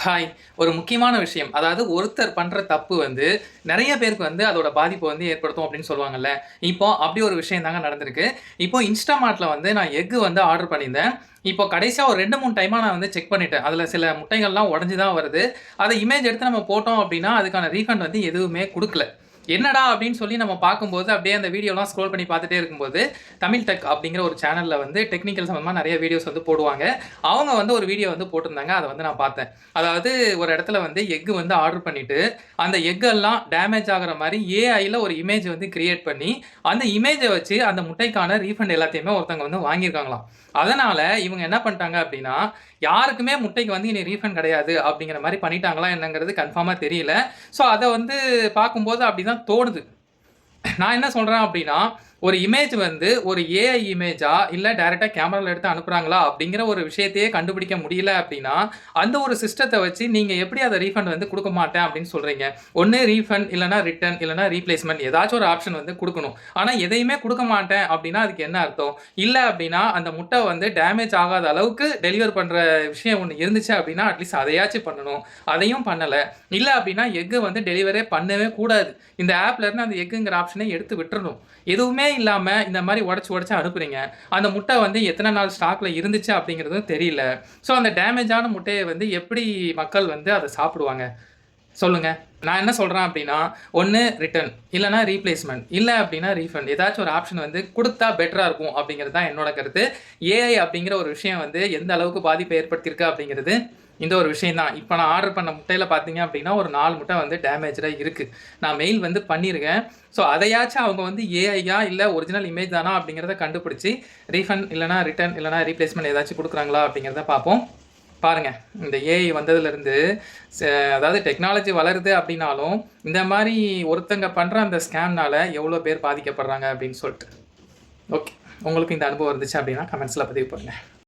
Hi. ஒரு முக்கியமான விஷயம். அதாவது ஒருத்தர் பண்ணுற தப்பு வந்து நிறைய பேருக்கு வந்து அதோட பாதிப்பு வந்து ஏற்படுத்தும் அப்படின்னு சொல்லுவாங்கல்ல. இப்போ அப்படி ஒரு விஷயம் தாங்க நடந்திருக்கு. இப்போ இன்ஸ்டாமார்ட்டில் வந்து நான் எக்கு வந்து ஆர்டர் பண்ணியிருந்தேன். இப்போ கடைசியாக ஒரு ரெண்டு மூணு டைமாக நான் வந்து செக் பண்ணிட்டேன். அதில் சில முட்டைகள்லாம் உடஞ்சி தான் வருது. அதை இமேஜ் எடுத்து நம்ம போட்டோம் அப்படின்னா அதுக்கான ரீஃபண்ட் வந்து எதுவுமே கொடுக்கல. என்னடா அப்படின்னு சொல்லி நம்ம பார்க்கும்போது அப்படியே அந்த வீடியோலாம் ஸ்க்ரோல் பண்ணி பார்த்துட்டே இருக்கும்போது தமிழ் டெக் அப்படிங்கிற ஒரு சேனலில் வந்து டெக்னிக்கல் சம்மந்தமாக நிறைய வீடியோஸ் வந்து போடுவாங்க. அவங்க வந்து ஒரு வீடியோ வந்து போட்டிருந்தாங்க. அதை வந்து நான் பார்த்தேன். அதாவது ஒரு இடத்துல வந்து எக்கு வந்து ஆர்டர் பண்ணிவிட்டு அந்த எக்கெல்லாம் டேமேஜ் ஆகிற மாதிரி ஏஐயில் ஒரு இமேஜ் வந்து கிரியேட் பண்ணி அந்த இமேஜை வச்சு அந்த முட்டைக்கான ரீஃபண்ட் எல்லாத்தையுமே ஒருத்தவங்க வந்து வாங்கியிருக்காங்களாம். அதனால் இவங்க என்ன பண்ணிட்டாங்க அப்படின்னா யாருக்குமே முட்டைக்கு வந்து இனி ரீஃபண்ட் கிடையாது அப்படிங்கிற மாதிரி பண்ணிட்டாங்களா என்னங்கிறது கன்ஃபார்மாக தெரியல. ஸோ அதை வந்து பார்க்கும்போது அப்படி தான் தோணுது. நான் என்ன சொல்கிறேன் அப்படின்னா ஒரு இமேஜ் வந்து ஒரு ஏஐ இமேஜா இல்லை டைரெக்டாக கேமராவில் எடுத்து அனுப்புகிறாங்களா அப்படிங்கிற ஒரு விஷயத்தையே கண்டுபிடிக்க முடியல அப்படின்னா அந்த ஒரு சிஸ்டத்தை வச்சு நீங்கள் எப்படி அதை ரீஃபண்ட் வந்து கொடுக்க மாட்டேன் அப்படின்னு சொல்கிறீங்க ஒன்று ரீஃபண்ட் இல்லைனா ரிட்டர்ன் இல்லைனா ரீப்ளேஸ்மெண்ட் ஏதாச்சும் ஒரு ஆப்ஷன் வந்து கொடுக்கணும். ஆனால் எதையுமே கொடுக்க மாட்டேன் அப்படின்னா அதுக்கு என்ன அர்த்தம்? இல்லை அப்படின்னா அந்த முட்டை வந்து டேமேஜ் ஆகாத அளவுக்கு டெலிவர் பண்ணுற விஷயம் ஒன்று இருந்துச்சு அப்படின்னா அட்லீஸ்ட் அதையாச்சும் பண்ணணும். அதையும் பண்ணலை. இல்லை அப்படின்னா எக்கு வந்து டெலிவரே பண்ணவே கூடாது. இந்த ஆப்லேருந்து அந்த எக்குங்கிற ஆப்ஷனை எடுத்து விட்டுறணும். எதுவுமே இல்லாமல் இந்த மாதிரி உடச்சி உடச்சி அனுப்புறீங்க. அந்த முட்டை வந்து எத்தனை நாள் ஸ்டாக்ல இருந்துச்சு அப்படிங்கிறதும் தெரியல. ஸோ அந்த டேமேஜான முட்டையை வந்து எப்படி மக்கள் வந்து அதை சாப்பிடுவாங்க? சொல்லுங்க. நான் என்ன சொல்கிறேன் அப்படின்னா ஒன்று ரிட்டர்ன் இல்லைனா ரீப்ளேஸ்மெண்ட் இல்லை அப்படின்னா ரீஃபண்ட் ஏதாச்சும் ஒரு ஆப்ஷன் வந்து கொடுத்தா பெட்டராக இருக்கும் அப்படிங்கிறது தான் என்னோட கருத்து. ஏஐ அப்படிங்கிற ஒரு விஷயம் வந்து எந்த அளவுக்கு பாதிப்பை ஏற்படுத்தியிருக்கு அப்படிங்கிறது இந்த ஒரு விஷயம் தான். இப்போ நான் ஆர்டர் பண்ண முட்டையில் பார்த்தீங்க அப்படின்னா ஒரு நாலு முட்டை வந்து டேமேஜாக இருக்குது நான் மெயில் வந்து பண்ணியிருக்கேன் ஸோ அதையாச்சும் அவங்க வந்து ஏஐயா இல்லை ஒரிஜினல் இமேஜ் தானா அப்படிங்கிறத கண்டுபிடிச்சி ரீஃபண்ட் இல்லைனா ரிட்டர்ன் இல்லைனா ரீப்ளேஸ்மெண்ட் ஏதாச்சும் கொடுக்குறாங்களா அப்படிங்கிறத பார்ப்போம். பாருங்கள் இந்த ஏஐ வந்ததுலேருந்து அதாவது டெக்னாலஜி வளருது அப்படின்னாலும் இந்த மாதிரி ஒருத்தங்க பண்ணுற அந்த ஸ்கேம்னால எவ்வளோ பேர் பாதிக்கப்படுறாங்க அப்படின்னு சொல்லிட்டு. ஓகே உங்களுக்கு இந்த அனுபவம் இருந்துச்சு அப்படின்னா கமெண்ட்ஸில் பதிவு பண்ணுங்கள்